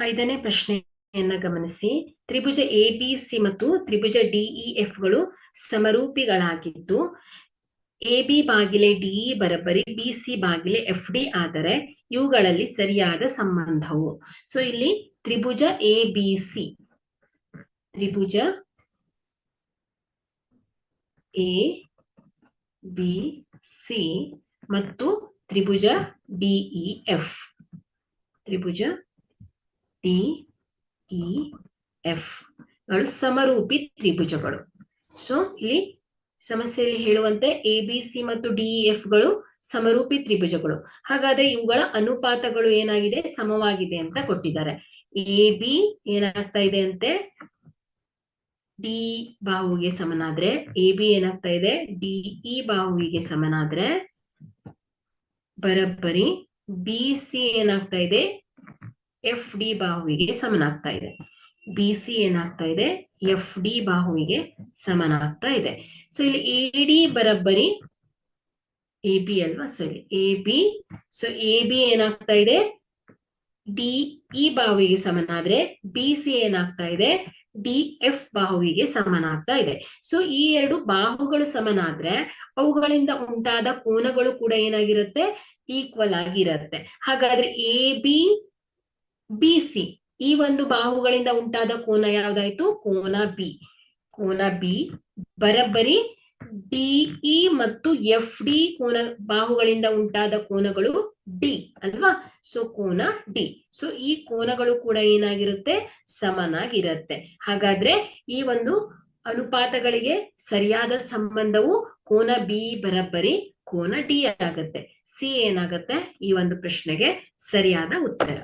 ಐದನೇ ಪ್ರಶ್ನೆಯನ್ನ ಗಮನಿಸಿ. ತ್ರಿಭುಜ ಎ ಬಿ ಸಿ ಮತ್ತು ತ್ರಿಭುಜ ಡಿಇ ಎಫ್ಗಳು ಸಮರೂಪಿಗಳಾಗಿದ್ದು ಎ ಬಿ ಬಾಗಿಲೆ ಡಿಇ ಬರಬರಿ ಬಿ ಸಿ ಬಾಗಿಲೆ ಎಫ್ ಡಿ ಆದರೆ ಇವುಗಳಲ್ಲಿ ಸರಿಯಾದ ಸಂಬಂಧವು. ಸೊ ಇಲ್ಲಿ ತ್ರಿಭುಜ ಎ ಬಿ ಸಿ ತ್ರಿಭುಜ ಎ ಬಿ ಸಿ ಮತ್ತು ತ್ರಿಭುಜ ಡಿಇ ಎಫ್ ತ್ರಿಭುಜ ಡಿ ಇ ಎಫ್ಗಳು ಸಮರೂಪಿ ತ್ರಿಭುಜಗಳು. ಸೊ ಇಲ್ಲಿ ಸಮಸ್ಯೆಯಲ್ಲಿ ಹೇಳುವಂತೆ ಎ ಬಿ ಸಿ ಮತ್ತು ಡಿ ಎಫ್ಗಳು ಸಮರೂಪಿ ತ್ರಿಭುಜಗಳು. ಹಾಗಾದ್ರೆ ಇವುಗಳ ಅನುಪಾತಗಳು ಏನಾಗಿದೆ? ಸಮವಾಗಿದೆ ಅಂತ ಕೊಟ್ಟಿದ್ದಾರೆ. ಎ ಬಿ ಏನಾಗ್ತಾ ಇದೆ ಅಂತೆ? ಡಿ ಬಾಹುವಿಗೆ ಸಮನಾದ್ರೆ ಎ ಬಿ ಏನಾಗ್ತಾ ಇದೆ? ಡಿಇ ಬಾಹುವಿಗೆ ಸಮನಾದ್ರೆ ಬರಬ್ಬರಿ. ಬಿ ಸಿ ಏನಾಗ್ತಾ ಇದೆ? ಎಫ್ ಡಿ ಬಾಹುವಿಗೆ ಸಮನಾಗ್ತಾ ಇದೆ. ಬಿ ಸಿ ಏನಾಗ್ತಾ ಇದೆ? ಎಫ್ ಡಿ ಬಾಹುವಿಗೆ ಸಮನಾಗ್ತಾ ಇದೆ. ಸೊ ಇಲ್ಲಿ ಎ ಡಿ ಬರಬ್ಬರಿ ಎ ಬಿ ಅಲ್ವಾ? ಸೊ ಇಲ್ಲಿ A B so A B ಏನಾಗ್ತಾ ಇದೆ? ಡಿ ಇ ಬಾಹುವಿಗೆ ಸಮನಾದ್ರೆ ಬಿ ಸಿ ಏನಾಗ್ತಾ ಇದೆ? ಡಿ ಎಫ್ ಬಾಹುವಿಗೆ ಸಮನಾಗ್ತಾ ಇದೆ. ಸೊ ಈ ಎರಡು ಬಾಹುಗಳು ಸಮನಾದ್ರೆ ಅವುಗಳಿಂದ ಉಂಟಾದ ಕೋನಗಳು ಕೂಡ ಏನಾಗಿರುತ್ತೆ? ಈಕ್ವಲ್ ಆಗಿರುತ್ತೆ. ಹಾಗಾದ್ರೆ ಎ ಬಿ ಬಿ ಸಿ ಈ ಒಂದು ಬಾಹುಗಳಿಂದ ಉಂಟಾದ ಕೋನ ಯಾವ್ದಾಯ್ತು? ಕೋನ ಬಿ ಕೋನ ಬಿ ಬರಬ್ಬರಿ ಡಿಇ ಮತ್ತು ಎಫ್ ಡಿ ಕೋನ ಬಾಹುಗಳಿಂದ ಉಂಟಾದ ಕೋನಗಳು ಡಿ ಅಲ್ವಾ? ಸೊ ಕೋನ ಡಿ ಸೊ ಈ ಕೋನಗಳು ಕೂಡ ಏನಾಗಿರುತ್ತೆ? ಸಮನಾಗಿರುತ್ತೆ. ಹಾಗಾದ್ರೆ ಈ ಒಂದು ಅನುಪಾತಗಳಿಗೆ ಸರಿಯಾದ ಸಂಬಂಧವು ಕೋನ ಬಿ ಬರಬ್ಬರಿ, ಕೋನ ಡಿ ಆಗುತ್ತೆ. ಸಿ ಏನಾಗುತ್ತೆ? ಈ ಒಂದು ಪ್ರಶ್ನೆಗೆ ಸರಿಯಾದ ಉತ್ತರ.